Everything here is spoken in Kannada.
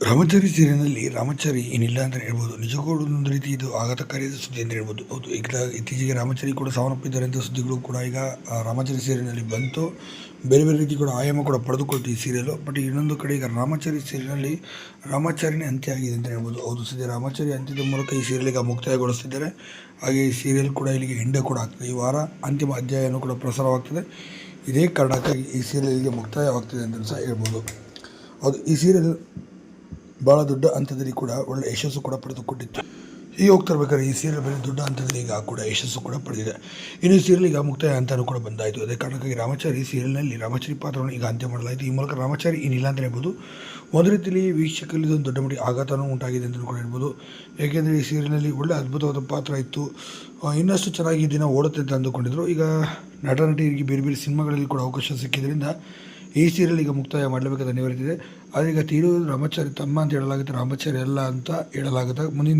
ರಾಮಚಾರಿ ರಾಮಚಾರಿ ಏನಿಲ್ಲ ಅಂತ ಹೇಳ್ಬೋದು. ನಿಜಕ್ಕೂ ಒಂದು ರೀತಿ ಇದು ಆಘಾತಕಾರಿಯಾದ ಸುದ್ದಿ ಅಂತ ಹೇಳ್ಬೋದು. ಹೌದು, ಈಗ ಇತ್ತೀಚೆಗೆ ರಾಮಚಾರಿ ಕೂಡ ಸಾವನ್ನಪ್ಪಿದ್ದಾರೆ ಅಂತ ಸುದ್ದಿಗಳು ಕೂಡ ಈಗ ರಾಮಚಾರಿ ಸೀರಿಯಲ್ನಲ್ಲಿ ಬಂತು. ಬೇರೆ ಬೇರೆ ರೀತಿ ಕೂಡ ಆಯಾಮ ಕೂಡ ಪಡೆದುಕೊಳ್ತು ಈ ಸೀರಿಯಲು ಬಟ್ ಇನ್ನೊಂದು ಕಡೆ ಈಗ ರಾಮಚಾರಿ ಸೀರಿಯಲ್ನಲ್ಲಿ ರಾಮಾಚಾರಿನೇ ಅಂತ್ಯ ಆಗಿದೆ ಅಂತ ಹೇಳ್ಬೋದು. ಹೌದು, ಸದ್ಯ ರಾಮಾಚಾರಿ ಅಂತ್ಯದ ಮೂಲಕ ಈ ಸೀರಿಯಲ್ ಈಗ ಮುಕ್ತಾಯಗೊಳಿಸ್ತಿದ್ದಾರೆ. ಹಾಗೆ ಈ ಸೀರಿಯಲ್ ಕೂಡ ಇಲ್ಲಿಗೆ ಹೆಂಡ ಕೂಡ ಆಗ್ತದೆ. ಈ ವಾರ ಅಂತಿಮ ಅಧ್ಯಾಯನೂ ಕೂಡ ಪ್ರಸಾರವಾಗ್ತದೆ. ಇದೇ ಕಾರಣಕ್ಕಾಗಿ ಈ ಸೀರಿಯಲ್ ಇಲ್ಲಿಗೆ ಮುಕ್ತಾಯವಾಗ್ತದೆ ಅಂತ ಸಹ ಹೇಳ್ಬೋದು. ಹೌದು, ಈ ಸೀರಿಯಲ್ ಭಾಳ ದೊಡ್ಡ ಹಂತದಲ್ಲಿ ಕೂಡ ಒಳ್ಳೆ ಯಶಸ್ಸು ಕೂಡ ಪಡೆದುಕೊಂಡಿತ್ತು. ಈಗ ಹೋಗ್ತಾ ಇರ್ಬೇಕಾದ್ರೆ ಈ ಸೀರಿಯಲ್ ಬೇರೆ ದೊಡ್ಡ ಹಂತದಲ್ಲಿ ಈಗ ಕೂಡ ಯಶಸ್ಸು ಕೂಡ ಪಡೆದಿದೆ. ಇನ್ನು ಸೀರಿಯಲ್ ಈಗ ಮುಕ್ತಾಯ ಹಂತನೂ ಕೂಡ ಬಂದಾಯಿತು. ಅದೇ ಕಾರಣಕ್ಕಾಗಿ ರಾಮಚಾರಿ ಸೀರಿಯಲ್ನಲ್ಲಿ ರಾಮಚಾರಿ ಪಾತ್ರವನ್ನು ಈಗ ಅಂತ್ಯ ಮಾಡಲಾಯಿತು. ಈ ಮೂಲಕ ರಾಮಚಾರಿ ಏನಿಲ್ಲ ಅಂತ ಹೇಳ್ಬೋದು. ಒಂದು ರೀತಿಯಲ್ಲಿ ವೀಕ್ಷಕರಲ್ಲಿ ಇದೊಂದು ದೊಡ್ಡ ಮಟ್ಟಿಗೆ ಆಘಾತನೂ ಉಂಟಾಗಿದೆ ಅಂತಲೂ ಕೂಡ ಹೇಳ್ಬೋದು. ಏಕೆಂದರೆ ಈ ಸೀರಿಯಲ್ನಲ್ಲಿ ಒಳ್ಳೆ ಅದ್ಭುತವಾದ ಪಾತ್ರ ಇತ್ತು. ಇನ್ನಷ್ಟು ಚೆನ್ನಾಗಿ ದಿನ ಓಡುತ್ತೆ ಅಂತ ಅಂದುಕೊಂಡಿದ್ರು. ಈಗ ನಟ ನಟಿಯರಿಗೆ ಬೇರೆ ಬೇರೆ ಸಿನಿಮಾಗಳಲ್ಲಿ ಕೂಡ ಅವಕಾಶ ಸಿಕ್ಕಿದ್ರಿಂದ ಈ ಸೀರಿಯಲ್ ಈಗ ಮುಕ್ತಾಯ ಮಾಡಲೇಬೇಕಾದ ಅನಿವಾರ್ಯತೆ ಇದೆ ಈಗ ತೀರುವುದು ರಾಮಾಚಾರಿ ತಮ್ಮ ಅಂತ ಹೇಳಲಾಗುತ್ತೆ ರಾಮಾಚಾರಿ ಅಲ್ಲ ಅಂತ ಹೇಳಲಾಗುತ್ತೆ. ಮುಂದಿನ